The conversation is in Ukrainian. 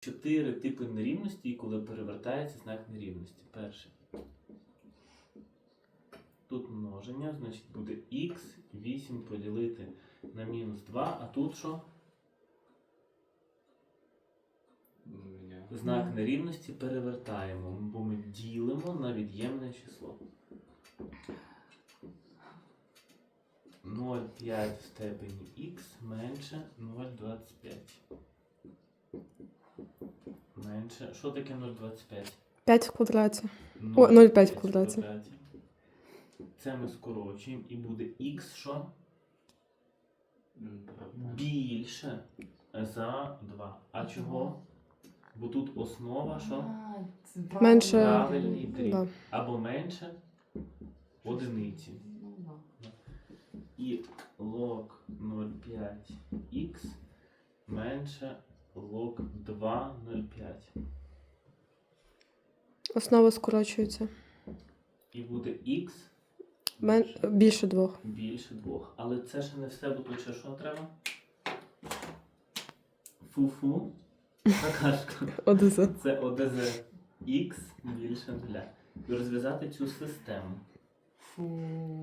Чотири типи нерівності, коли перевертається знак нерівності. Перший. Тут множення, значить буде х 8 поділити на мінус 2, а тут що? Знак нерівності перевертаємо, бо ми ділимо на від'ємне число. 0,5 в степені х менше 0,25. Менше. Що таке 0,25? 5 в квадраті. О, 0,5 0,5 в квадраті. Це ми скорочуємо і буде х що? Більше за 2. А чого? Бо тут основа що? Менше- Правильний дріб. Да. Або менше одиниці. І лог 0,5х менше лог 2,05. Основа скорочується. І буде х Мен... Більше двох. більше 2. Але це ще не все, бо тут ще що треба? Фу-фу. Какашка. ОДЗ. Це ОДЗ х більше 0. І розв'язати цю систему. Фу.